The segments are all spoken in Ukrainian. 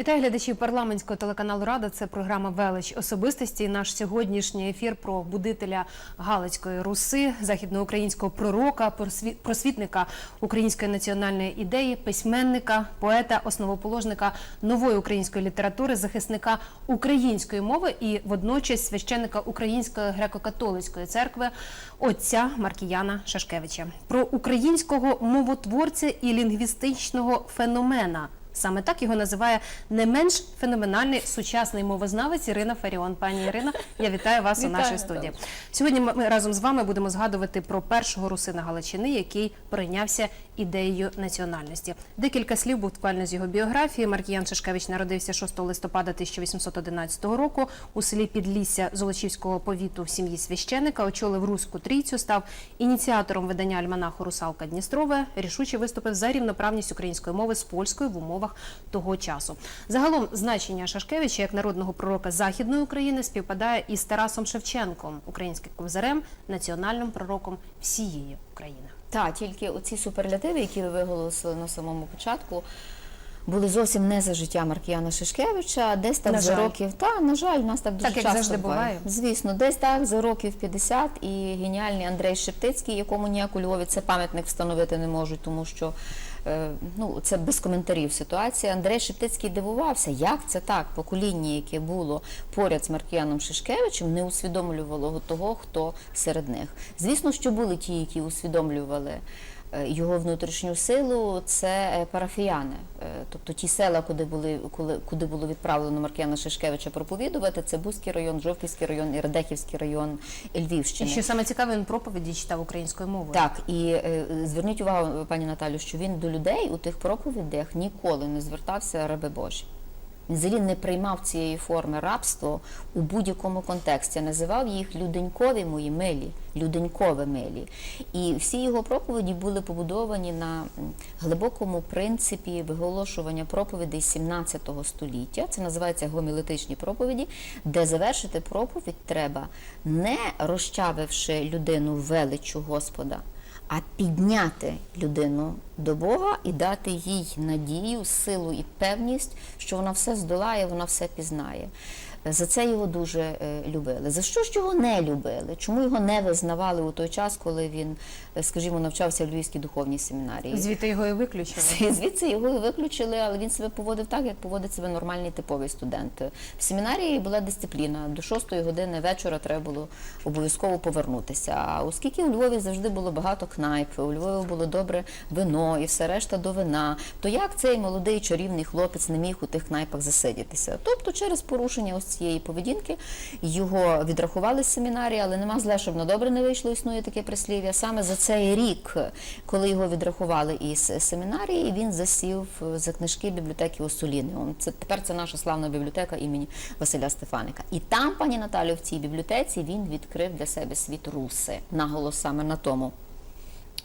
Вітаю глядачів парламентського телеканалу Рада. Це програма Велич особистості. Наш сьогоднішній ефір про будителя Галицької руси, західноукраїнського пророка, просві- просвітника української національної ідеї, письменника, поета, основоположника нової української літератури, захисника української мови і водночас священника Української греко-католицької церкви отця Маркіяна Шашкевича. Про українського мовотворця і лінгвістичного феномена. Саме так його називає не менш феноменальний сучасний мовознавець Ірина Фаріон. Пані Ірино, я вітаю вас у нашій студії. Сьогодні ми разом з вами будемо згадувати про першого русина Галичини, який прийнявся ідеєю національності. Декілька слів буквально з його біографії. Маркіян Шишкевич народився 6 листопада 1811 року у селі Підлісся Золочівського повіту в сім'ї священика. Очолив руську трійцю, став ініціатором видання альманаху Русалка Дністрове. Рішуче виступив за рівноправність української мови з польською в умовах того часу. Загалом значення Шашкевича як народного пророка Західної України співпадає із Тарасом Шевченком, українським ковзарем, національним пророком всієї України. Та тільки оці суперлятиви, які ви виголосили на самому початку, були зовсім не за життя Маркіяна Шишкевича, десь так На за жаль. років. Та на жаль, у нас так дуже Так, як часто завжди буває. Звісно, десь так за років 50 і геніальний Андрей Шептицький, якому ніяк у Львові це пам'ятник встановити не можуть, тому що. Е, Ну, це без коментарів ситуація. Андрей Шептицький дивувався, як це так, покоління, яке було поряд з Маркіяном Шишкевичем, не усвідомлювало того, хто серед них. Звісно, що були ті, які усвідомлювали його внутрішню силу, це е, парафіяни. Е, Тобто ті села, куди були коли куди було відправлено Маркіяна Шишкевича проповідувати, це Бузький район, Жовківський район і Радехівський район І що саме цікаве, він проповіді читав українською мовою. Так, і е, зверніть увагу, пані Наталю, що він до людей у тих проповідях ніколи не звертався раби Божі. Він взагалі не приймав цієї форми рабства у будь-якому контексті. Називав їх люденькові мої милі, люденькове милі. І всі його проповіді були побудовані на глибокому принципі виголошування проповідей 17 століття. Це називається гомілетичні проповіді, де завершити проповідь треба, не розчавивши людину величу Господа, а підняти людину до Бога і дати їй надію, силу і певність, що вона все здолає, вона все пізнає. За це його дуже е, любили. За що ж його не любили? Чому його не визнавали у той час, коли він, е, скажімо, навчався в Львівській духовній семінарії? Звідти його і виключили. Звідси його і виключили, але він себе поводив так, як поводить себе нормальний типовий студент. В семінарії була дисципліна. До 6 години вечора треба було обов'язково повернутися. А оскільки у Львові завжди було багато кнайп, у Львові було добре вино і все решта до вина, то як цей молодий чарівний хлопець не міг у тих кнайпах засидітися? Тобто, через порушення ось цієї поведінки його відрахували з семінарії, але нема зле, щоб на добре не вийшло. Існує таке прислів'я. Саме за цей рік, коли його відрахували із семінарії, він засів за книжки бібліотеки Осуліни. Це тепер це наша славна бібліотека імені Василя Стефаника. І там, пані Наталю, в цій бібліотеці він відкрив для себе світ руси. Наголос саме на тому.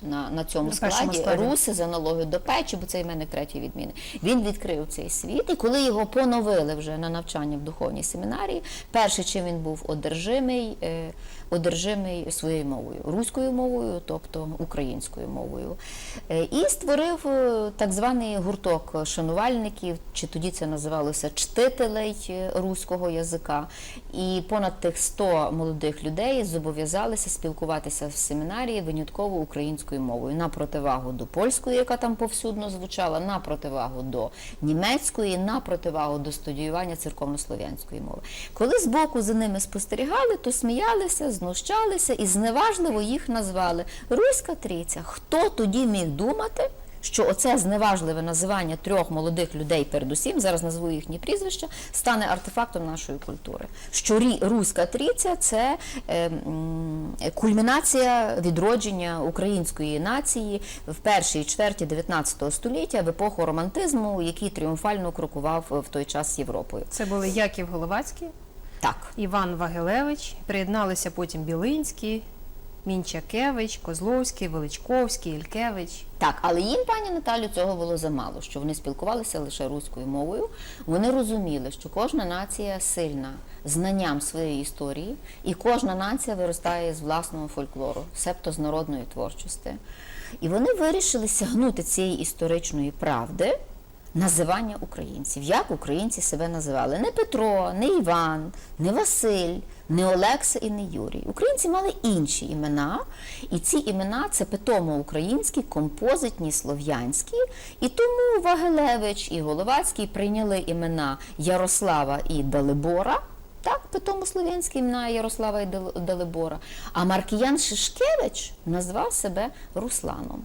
На, на цьому На складі, складі. руси з аналогією до печі, бо це іменник третьої відміни. Він відкрив цей світ, і коли його поновили вже на навчання в духовній семінарії, перше, чим він був одержимий, е, одержимий своєю мовою, руською мовою, тобто українською мовою. Е, і створив е, так званий гурток шанувальників, чи тоді це називалося чтителей руського язика. І понад тих 100 молодих людей зобов'язалися спілкуватися в семінарії винятково українською мовою на противагу до польської, яка там повсюдно звучала, на противагу до німецької, на противагу до студіювання церковнослов'янської мови. Коли збоку за ними спостерігали, то сміялися, знущалися і зневажливо їх назвали Руська трійця. Хто тоді міг думати? Що оце зневажливе називання трьох молодих людей, передусім, зараз назву їхні прізвища, стане артефактом нашої культури. Що руська трійця це е, кульмінація відродження української нації в першій чверті 19 століття в епоху романтизму, який тріумфально крокував в той час Європою. Це були Яків Головацький, Так. Іван Вагилевич, приєдналися потім Білинський, Мінчакевич, Козловський, Величковський, Ількевич. Так, але їм, пані Наталю, цього було замало, що вони спілкувалися лише руською мовою. Вони розуміли, що кожна нація сильна знанням своєї історії, і кожна нація виростає з власного фольклору, себто з народної творчості. І вони вирішили сягнути цієї історичної правди називання українців. Як українці себе називали? Не Петро, не Іван, не Василь, не Олекса і не Юрій. Українці мали інші імена, і ці імена це питомо-українські, композитні, слов'янські. І тому Вагелевич і Головацький прийняли імена Ярослава і Далибора. Так, питомо слов'янські імена Ярослава і Дал- Далибора. А Маркіян Шишкевич назвав себе Русланом.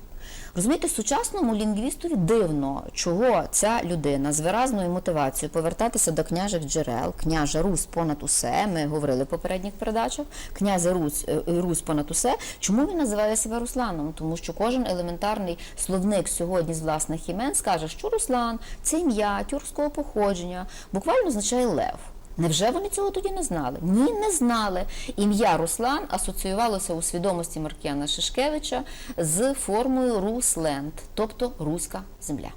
Розумієте, сучасному лінгвістові дивно, чого ця людина з виразною мотивацією повертатися до княжих джерел, княжа Русь понад усе. Ми говорили в попередніх передачах. Князя Русь, е, Русь понад усе. Чому він називає себе Русланом? Тому що кожен елементарний словник сьогодні з власних імен скаже, що Руслан це ім'я тюркського походження, буквально означає лев. Невже вони цього тоді не знали? Ні, не знали. Ім'я Руслан асоціювалося у свідомості Маркіяна Шишкевича з формою Русленд, тобто руська земля.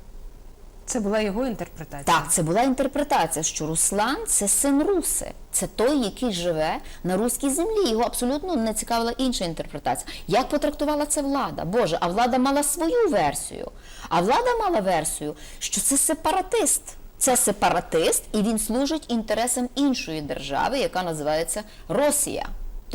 Це була його інтерпретація. Так, це була інтерпретація, що Руслан це син Руси, це той, який живе на руській землі. Його абсолютно не цікавила інша інтерпретація. Як потрактувала це влада? Боже, а влада мала свою версію. А влада мала версію, що це сепаратист. Це сепаратист, і він служить інтересам іншої держави, яка називається Росія.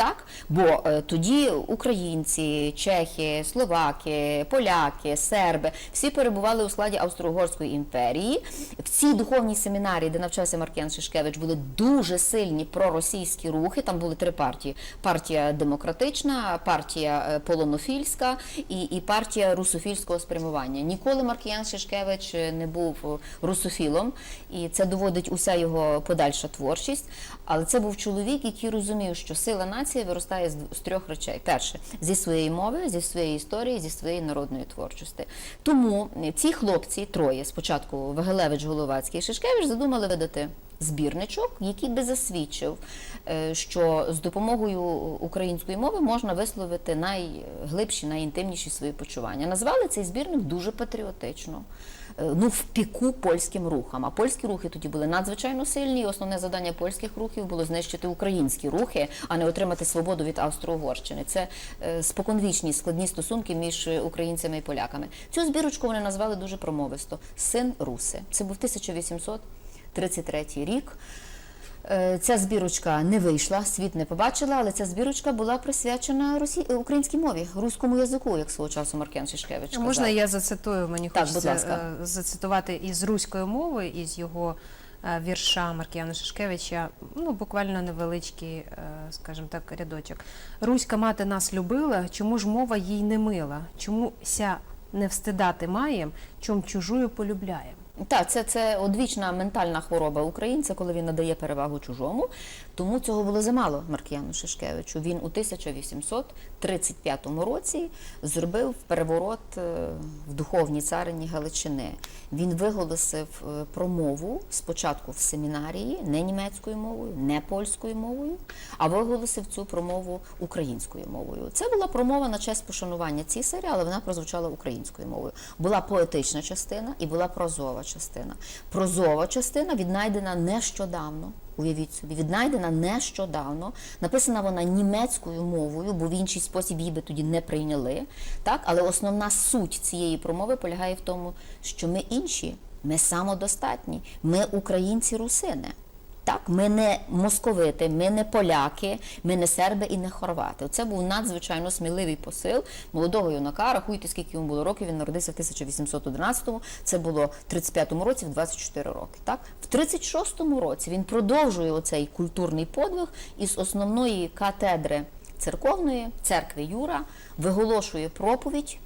Так, бо е, тоді українці, чехи, словаки, поляки, серби всі перебували у складі Австро-Угорської імперії. В цій духовній семінарії, де навчався Маркіян Шишкевич, були дуже сильні проросійські рухи. Там були три партії: партія демократична, партія е, полонофільська і, і партія русофільського спрямування. Ніколи Маркіян Шишкевич е, не був русофілом, і це доводить уся його подальша творчість. Але це був чоловік, який розумів, що сила нації виростає з, трьох речей: перше зі своєї мови, зі своєї історії, зі своєї народної творчості. Тому е, ці хлопці, троє, спочатку Вагелевич, Головацький і Шишкевич, задумали видати. Збірничок, який би засвідчив, е, що з допомогою української мови можна висловити найглибші, найінтимніші свої почування. Назвали цей збірник дуже патріотично. Е, Ну, в піку польським рухам. А польські рухи тоді були надзвичайно сильні. і Основне завдання польських рухів було знищити українські рухи, а не отримати свободу від Австро-Угорщини. Це е, споконвічні складні стосунки між українцями і поляками. Цю збірочку вони назвали дуже промовисто Син Руси. Це був 1833 рік. Е, Ця збірочка не вийшла, світ не побачила, але ця збірочка була присвячена росі... е, українській мові, руському язику, як свого часу Маркен Шишкевич. Казав. Можна я зацитую? Мені Так, хочеться будь ласка. е, зацитувати із руської мови, із його вірша Маркіяна Шишкевича. Ну, буквально невеличкий, скажімо так, рядочок. Руська мати нас любила, чому ж мова їй не мила? Чому ся не встидати маєм, чом чужую полюбляєм? Так, це, це одвічна ментальна хвороба українця, коли він надає перевагу чужому. Тому цього було замало Маркіяну Шишкевичу. Він у 1835 році зробив переворот е, в духовній царині Галичини. Він виголосив е, промову спочатку в семінарії, не німецькою мовою, не польською мовою, а виголосив цю промову українською мовою. Це була промова на честь пошанування цісаря, але вона прозвучала українською мовою. Була поетична частина і була прозова частина. Прозова частина віднайдена нещодавно. Уявіть собі, віднайдена нещодавно. Написана вона німецькою мовою, бо в інший спосіб її би тоді не прийняли. Так, але основна суть цієї промови полягає в тому, що ми інші, ми самодостатні, ми українці русини. Так, ми не московити, ми не поляки, ми не серби і не хорвати. Це був надзвичайно сміливий посил молодого юнака. Рахуйте, скільки йому було років. Він народився в 1811-му, Це було в 35-му році, в 24 роки. Так, в 36-му році він продовжує оцей культурний подвиг із основної катедри церковної церкви Юра виголошує проповідь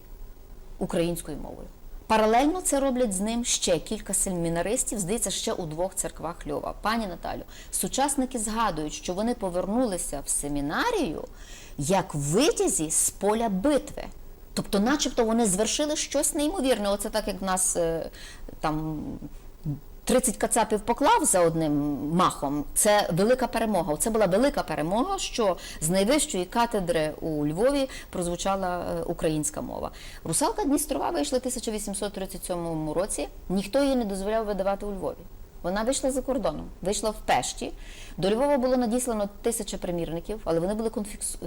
українською мовою. Паралельно це роблять з ним ще кілька семінаристів, здається, ще у двох церквах Львова. Пані Наталю, сучасники згадують, що вони повернулися в семінарію як витязі з поля битви. Тобто, начебто, вони звершили щось неймовірне. Оце так, як в нас е, там 30 кацапів поклав за одним махом. Це велика перемога. Це була велика перемога, що з найвищої катедри у Львові прозвучала е, українська мова. Русалка Дністрова вийшла в 1837 році. Ніхто її не дозволяв видавати у Львові. Вона вийшла за кордоном, вийшла в Пешті. До Львова було надіслано тисяча примірників, але вони були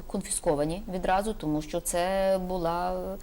конфісковані відразу, тому що це була е,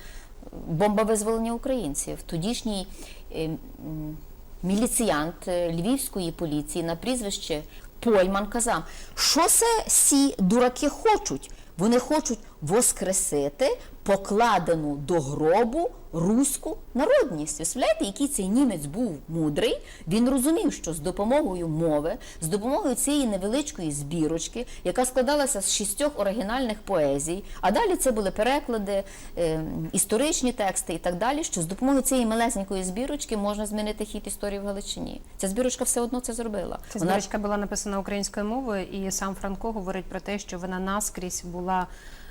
бомба визволення українців. Тодішній е, м, міліціянт е, львівської поліції на прізвище Польман казав, що це сі дураки хочуть? Вони хочуть воскресити покладену до гробу руську народність. Уявляєте, який цей німець був мудрий? Він розумів, що з допомогою мови, з допомогою цієї невеличкої збірочки, яка складалася з шістьох оригінальних поезій, а далі це були переклади, е, історичні тексти і так далі. Що з допомогою цієї малесенької збірочки можна змінити хід історії в Галичині. Ця збірочка все одно це зробила. Ця Вона була написана українською мовою, і сам Франко говорить про те, що вона наскрізь була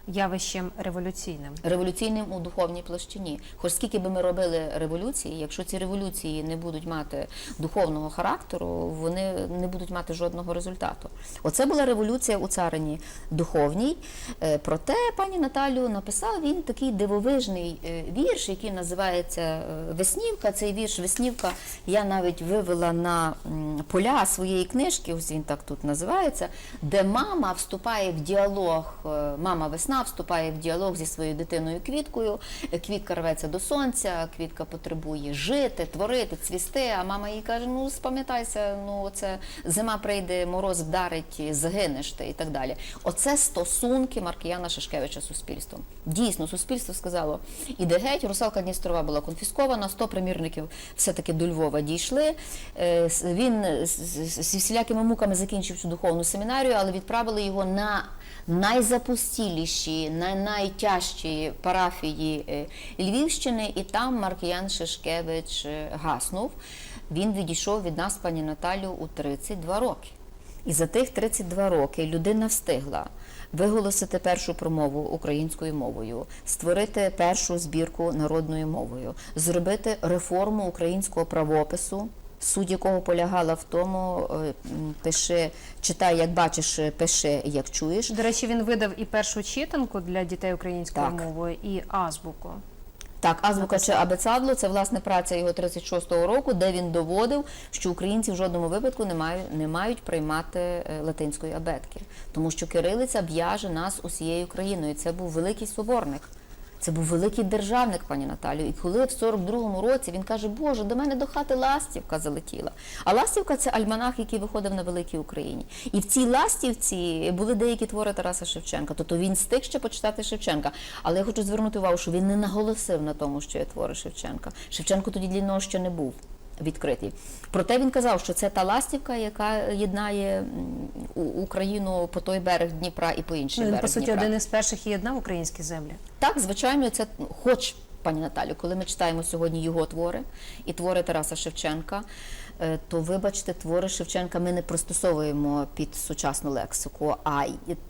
явищем революційним. революційним у духовній площині. Хоч скільки би ми робили революції, якщо ці революції не будуть мати духовного характеру, вони не будуть мати жодного результату. Оце була революція у царині духовній. Е, Проте пані Наталю написав він такий дивовижний е, вірш, який називається е, Веснівка. Цей вірш Веснівка я навіть вивела на поля своєї книжки, ось він так тут називається, де мама вступає в діалог, мама весна вступає в діалог зі своєю дитиною квіткою. Квітка рветься до сонця, квітка потребує жити, творити, цвісти. А мама їй каже: ну спам'ятайся, ну це зима прийде, мороз вдарить, загинеш ти і так далі. Оце стосунки Маркіяна Шашкевича з суспільством. Дійсно, суспільство сказало, іде геть, русалка Дністрова була конфіскована, 100 примірників все-таки до Львова дійшли. Е, Він зі всілякими муками закінчив цю духовну семінарію, але відправили його на найзапустіліші, на найтяжчі парафії е, Львівщини, і там Маркіян Шишкевич е, гаснув. Він відійшов від нас, пані Наталю, у 32 роки. І за тих 32 роки людина встигла виголосити першу промову українською мовою, створити першу збірку народною мовою, зробити реформу українського правопису. Суть якого полягала в тому, е, пиши, читай, як бачиш, пиши, як чуєш. До речі, він видав і першу читанку для дітей українською Так. мовою, і азбуку. Так, азбука чи абецадло це власне праця його 36-го року, де він доводив, що українці в жодному випадку не мають, не мають приймати е, латинської абетки, тому що кирилиця б'яже нас усією країною. Це був великий соборник. Це був великий державник, пані Наталю. І коли в 42-му році він каже, Боже, до мене до хати ластівка залетіла. А ластівка це альманах, який виходив на великій Україні. І в цій ластівці були деякі твори Тараса Шевченка. Тобто він стиг ще почитати Шевченка. Але я хочу звернути увагу, що він не наголосив на тому, що є твори Шевченка. Шевченко тоді для нього ще не був. Відкритий. Проте він казав, що це та ластівка, яка єднає Україну по той берег Дніпра і по інший Ну, берег по суті, Дніпра. один із перших єднав українські землі. Так, звичайно, це ну, хоч, пані Наталю, коли ми читаємо сьогодні його твори і твори Тараса Шевченка, е, то вибачте, твори Шевченка ми не пристосовуємо під сучасну лексику. А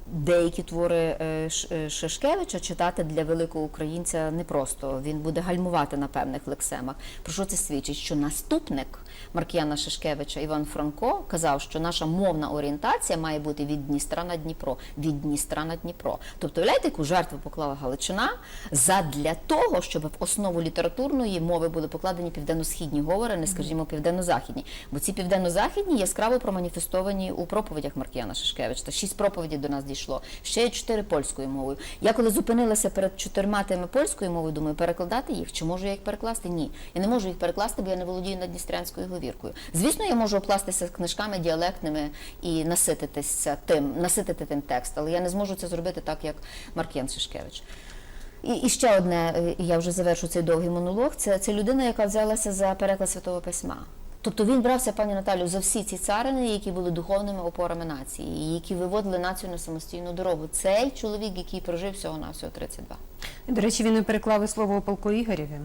деякі твори е, е, Шишкевича читати для великого українця непросто. Він буде гальмувати на певних лексемах. Про що це свідчить? Що наступник Маркіяна Шишкевича Іван Франко казав, що наша мовна орієнтація має бути від Дністра на Дніпро, від Дністра на Дніпро. Тобто, уявляєте, яку жертву поклала Галичина задля того, щоб в основу літературної мови були покладені південно-східні говори, не скажімо південно-західні. Бо ці південно-західні яскраво проманіфестовані у проповідях Маркіяна Шишкевича. Та шість проповідей до нас дійшло. Ще є чотири польською мовою. Я коли зупинилася перед чотирма тими польською мовою, думаю, перекладати їх. Чи можу я їх перекласти? Ні. Я не можу їх перекласти, бо я не володію надністрянською говіркою. Звісно, я можу опластися книжками діалектними і насититися тим, наситити тим текст, але я не зможу це зробити так, як Маркіян Шишкевич. І, і ще одне, е, я вже завершу цей довгий монолог. Це, це людина, яка взялася за переклад святого письма. Тобто він брався, пані Наталю, за всі ці царини, які були духовними опорами нації, які виводили націю на самостійну дорогу. Цей чоловік, який прожив всього на всього 32. До речі, він і переклав і слово у полку Ігорєві.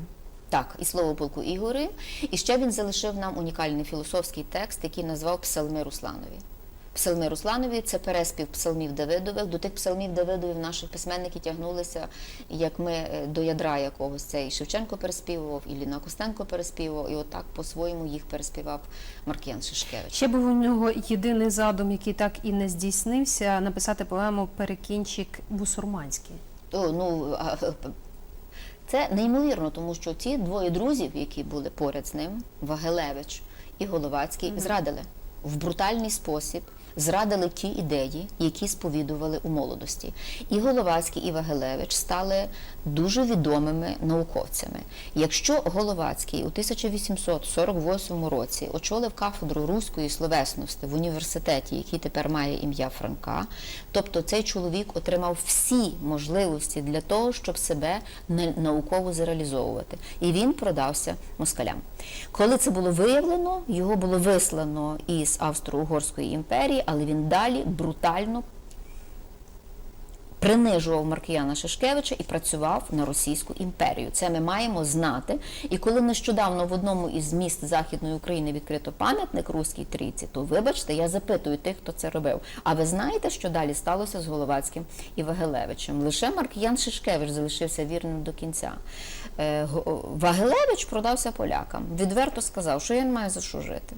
Так, і слово полку Ігори. І ще він залишив нам унікальний філософський текст, який назвав Псалми Русланові. Псалми Русланові це переспів псалмів Давидових. До тих псалмів Давидових наші письменники тягнулися, як ми е, до ядра якогось. Це і Шевченко переспівував, і Ліна Костенко переспівував, і отак по-своєму їх переспівав Маркіян Шишкевич. Ще був у нього єдиний задум, який так і не здійснився, написати поему Перекінчик бусурманський. О, ну, це неймовірно, тому що ці двоє друзів, які були поряд з ним, Вагелевич і Головацький, зрадили в брутальний спосіб, зрадили ті ідеї, які сповідували у молодості. І Головацький, і Вагелевич стали дуже відомими науковцями. Якщо Головацький у 1848 році очолив кафедру руської словесності в університеті, який тепер має ім'я Франка, тобто цей чоловік отримав всі можливості для того, щоб себе науково зреалізовувати. І він продався москалям. Коли це було виявлено, його було вислано із Австро-Угорської імперії, але він далі брутально принижував Маркіяна Шишкевича і працював на Російську імперію. Це ми маємо знати. І коли нещодавно в одному із міст Західної України відкрито пам'ятник Руській трійці, то вибачте, я запитую тих, хто це робив. А ви знаєте, що далі сталося з Головацьким і Вагелевичем? Лише Маркіян Шишкевич залишився вірним до кінця. Е, Вагелевич продався полякам. Відверто сказав, що я не маю за що жити.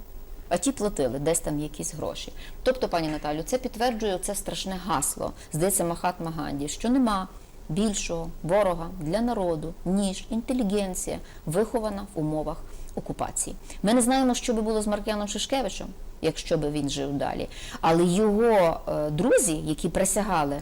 А ті платили десь там якісь гроші. Тобто, пані Наталю, це підтверджує це страшне гасло, здається, Махатма Ганді, що нема більшого ворога для народу, ніж інтелігенція, вихована в умовах окупації. Ми не знаємо, що би було з Маркіяном Шишкевичем, якщо би він жив далі. Але його е, друзі, які присягали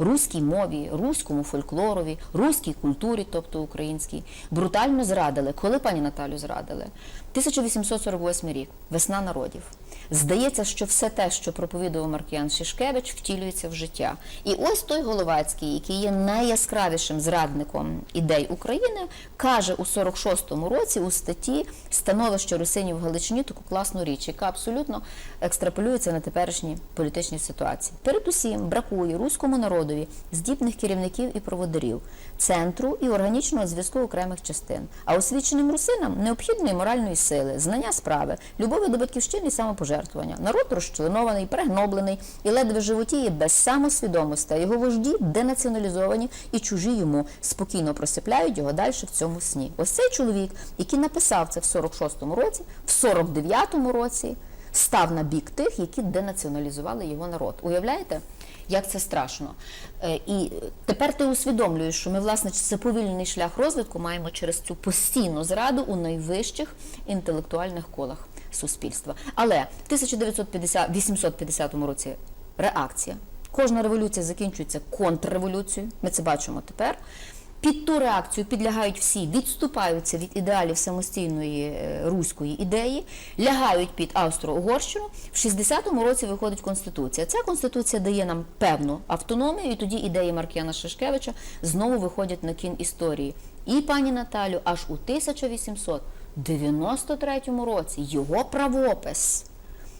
руській мові, руському фольклорові, руській культурі, тобто українській, брутально зрадили. Коли пані Наталю зрадили? 1848 рік, весна народів. Здається, що все те, що проповідував Маркіян Шишкевич, втілюється в життя. І ось той Головацький, який є найяскравішим зрадником ідей України, каже у 46-му році у статті становище русинів в Галичині таку класну річ, яка абсолютно екстраполюється на теперішні політичні ситуації. Передусім бракує руському народові здібних керівників і проводарів, центру і органічного зв'язку окремих частин. А освіченим русинам необхідної моральної сили, знання справи, любові до батьківщини і самопожертвування. Народ розчленований, пригноблений і ледве животіє без самосвідомості. Його вожді денаціоналізовані і чужі йому спокійно просипляють його далі в цьому сні. Ось цей чоловік, який написав це в 46-му році, в 49-му році став на бік тих, які денаціоналізували його народ. Уявляєте? Як це страшно. Е, І тепер ти усвідомлюєш, що ми, власне, це повільний шлях розвитку маємо через цю постійну зраду у найвищих інтелектуальних колах суспільства. Але в 1850 році реакція. Кожна революція закінчується контрреволюцією. Ми це бачимо тепер. Під ту реакцію підлягають всі, відступаються від ідеалів самостійної е, руської ідеї, лягають під Австро-Угорщину. В 60-му році виходить конституція. Ця конституція дає нам певну автономію, і тоді ідеї Маркіяна Шишкевича знову виходять на кін історії. І пані Наталю, аж у 1893 році його правопис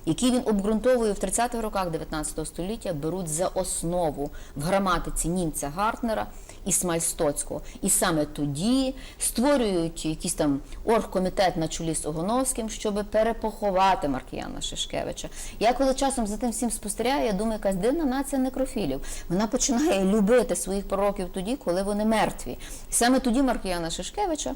який він обґрунтовує в 30-х роках 19 століття, беруть за основу в граматиці німця Гартнера і Смальстоцького. І саме тоді створюють якийсь там оргкомітет на чолі з Огоновським, щоб перепоховати Маркіяна Шишкевича. Я коли часом за тим всім спостерігаю, я думаю, якась дивна нація некрофілів. Вона починає любити своїх пророків тоді, коли вони мертві. І саме тоді Маркіяна Шишкевича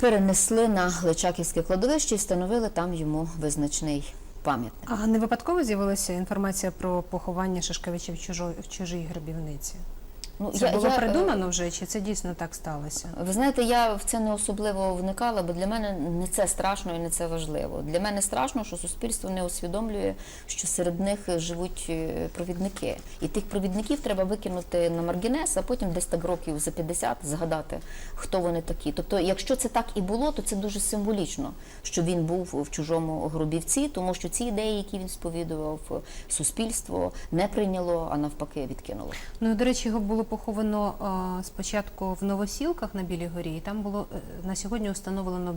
перенесли на Гличаківське кладовище і встановили там йому визначний пам'ятник. А не випадково з'явилася інформація про поховання Шишкевича в, чужій грабівниці? Ну, Це було е, придумано вже, чи це дійсно так сталося? Ви знаєте, я в це не особливо вникала, бо для мене не це страшно і не це важливо. Для мене страшно, що суспільство не усвідомлює, що серед них живуть е, провідники. І тих провідників треба викинути на маргінес, а потім десь так років за 50 згадати, хто вони такі. Тобто, якщо це так і було, то це дуже символічно, що він був в чужому гробівці, тому що ці ідеї, які він сповідував, суспільство не прийняло, а навпаки відкинуло. Ну, до речі, його було поховано спочатку в Новосілках на Білій горі, і там було е, на сьогодні установлено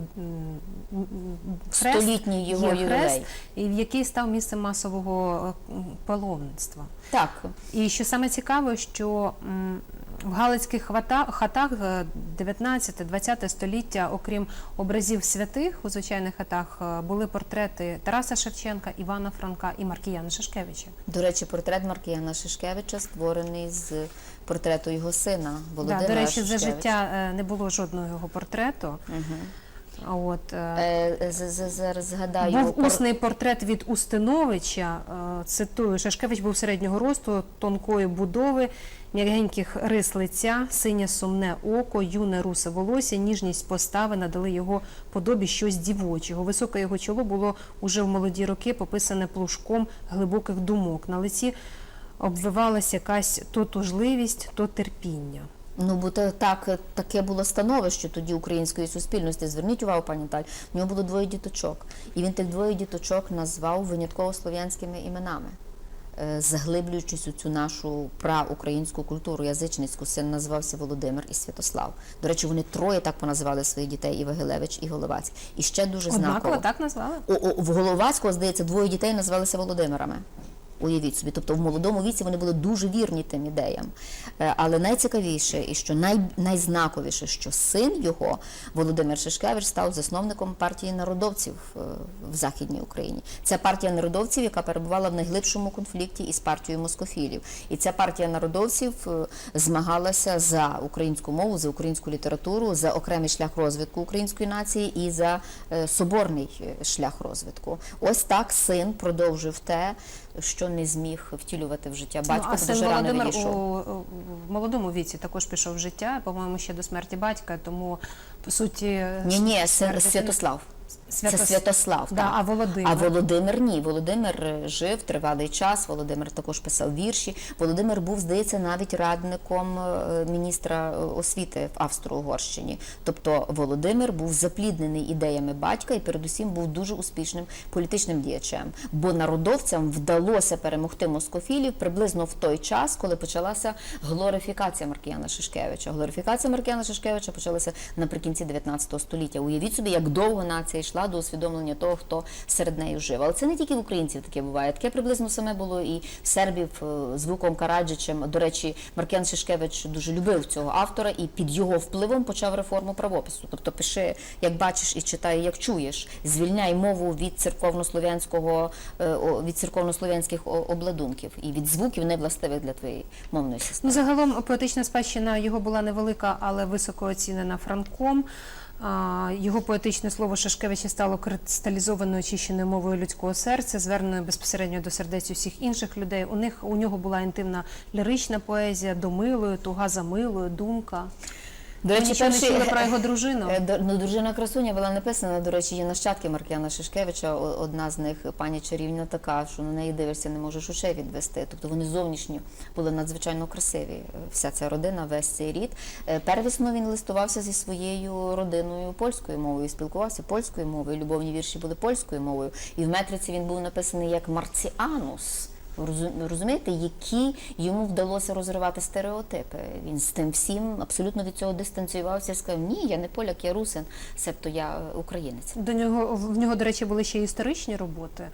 хрест, Столітній його є хрест, і який став місцем масового е, паломництва. Так, І що саме цікаво, що в галицьких хатах 19-20 століття, окрім образів святих у звичайних хатах, е, були портрети Тараса Шевченка, Івана Франка і Маркіяна Шишкевича. До речі, портрет Маркіяна Шишкевича створений з портрету його сина Володимира Да, до речі, за життя е, не було жодного його портрету. А От, е, Е, зараз згадаю був усний портрет від Устиновича, е, цитую, Шашкевич був середнього росту, тонкої будови, м'ягеньких рис лиця, синє сумне око, юне русе волосся, ніжність постави надали його подобі щось дівочого. Високе його чоло було уже в молоді роки пописане плужком глибоких думок. На лиці обвивалася якась то тужливість, то терпіння. Ну, бо так, таке було становище тоді української суспільності. Зверніть увагу, пані Таль, в нього було двоє діточок. І він тих двоє діточок назвав винятково слов'янськими іменами. Е, Заглиблюючись у цю нашу праукраїнську культуру язичницьку, син називався Володимир і Святослав. До речі, вони троє так поназивали своїх дітей: і Вагилевич, і Головацький. І ще дуже Однаково знаково. так назвали? У, в Головацького, здається, двоє дітей називалися Володимирами. Уявіть собі, тобто в молодому віці вони були дуже вірні тим ідеям. Е, Але найцікавіше і що най, найзнаковіше, що син його, Володимир Шишкевич, став засновником партії народовців е, в Західній Україні. Це партія народовців, яка перебувала в найглибшому конфлікті із партією москофілів. І ця партія народовців е, змагалася за українську мову, за українську літературу, за окремий шлях розвитку української нації і за соборний шлях розвитку. Ось так син продовжив те, що не зміг втілювати в життя батько, ну, а дуже рано відійшов. у, у- в молодому віці також пішов в життя, по-моєму, ще до смерті батька, тому по суті Ні, ні, син Святослав. Святос- Це Святослав. Да, так. а Володимир? А Володимир ні. Володимир е, жив тривалий час. Володимир також писав вірші. Володимир був, здається, навіть радником е, міністра е, освіти в Австро-Угорщині. Тобто Володимир був запліднений ідеями батька і передусім був дуже успішним політичним діячем. Бо народовцям вдалося перемогти москофілів приблизно в той час, коли почалася глорифікація Маркіяна Шишкевича. Глорифікація Маркіяна Шишкевича почалася наприкінці 19 століття. Уявіть собі, як довго нація йшла до усвідомлення того, хто серед нею жив. Але це не тільки в українців таке буває. Таке приблизно саме було і сербів е, з Вуком Караджичем. До речі, Маркіян Шишкевич дуже любив цього автора і під його впливом почав реформу правопису. Тобто пиши, як бачиш і читай, як чуєш. Звільняй мову від церковнослов'янського е, від церковнослов'янських обладунків і від звуків невластивих для твоєї мовної системи. Ну, загалом поетична спадщина його була невелика, але високо оцінена Франком. Його поетичне слово Шашкевича стало кристалізованою очищеною мовою людського серця, зверненою безпосередньо до сердець усіх інших людей. У них у нього була інтимна лірична поезія, домилою, туга за милою, думка. До Ми нічого не чули про його дружину. Е, Ну, дружина красуня була написана. До речі, є нащадки Маркіяна Шишкевича. Одна з них пані чарівня така, що на неї дивишся, не можеш очей відвести. Тобто вони зовнішньо були надзвичайно красиві. Вся ця родина, весь цей рід. Е, Первісно він листувався зі своєю родиною польською мовою, спілкувався польською мовою. Любовні вірші були польською мовою. І в метриці він був написаний як Марціанус. Розумієте, які йому вдалося розривати стереотипи. Він з тим всім абсолютно від цього дистанціювався і сказав: Ні, я не поляк, я русин, себто я українець. До нього в нього, до речі, були ще історичні роботи.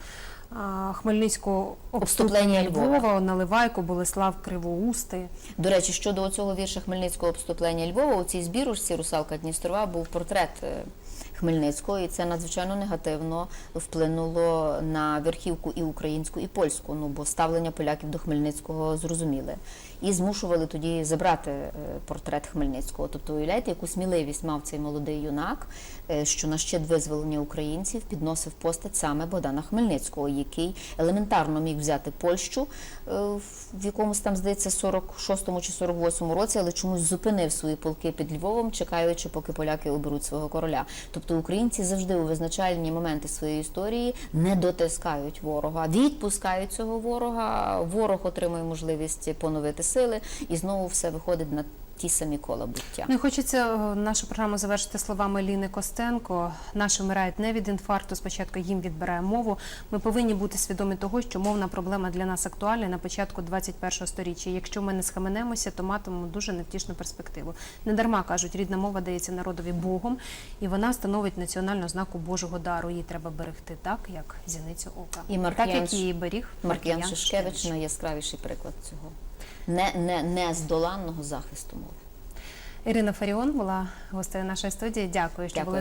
Хмельницького Обступлення обступлення Львова. Львова, Наливайко, Болеслав Кривоустий. До речі, щодо цього вірша Хмельницького обступлення Львова, у цій збірушці Русалка Дністрова був портрет е, Хмельницького, і це надзвичайно негативно вплинуло на верхівку і українську, і польську. Ну бо ставлення поляків до Хмельницького зрозуміли. І змушували тоді забрати е, портрет Хмельницького. Тобто, уявляєте, яку сміливість мав цей молодий юнак, е, що на щит визволення українців підносив постать саме Богдана Хмельницького, який елементарно міг взяти Польщу е, в якомусь там, здається, 46-му чи 48-му році, але чомусь зупинив свої полки під Львовом, чекаючи, поки поляки оберуть свого короля. Тобто українці завжди у визначальні моменти своєї історії не дотискають ворога, відпускають цього ворога. Ворог отримує можливість поновити сили, і знову все виходить на ті самі кола буття. Ну і хочеться е, нашу програму завершити словами Ліни Костенко. Наші вмирають не від інфаркту, спочатку їм відбирає мову. Ми повинні бути свідомі того, що мовна проблема для нас актуальна на початку 21-го сторіччя. Якщо ми не схаменемося, то матимемо дуже невтішну перспективу. Недарма кажуть, рідна мова дається народові Богом, і вона становить національну знаку Божого дару. Її треба берегти так, як зіницю ока. І так Маркіян як її беріг Маркіян Шишкевич найяскравіший приклад цього. Не, не, не здоланного захисту мови. Ірина Фаріон була гостею нашої студії. Дякую, що Дякую. були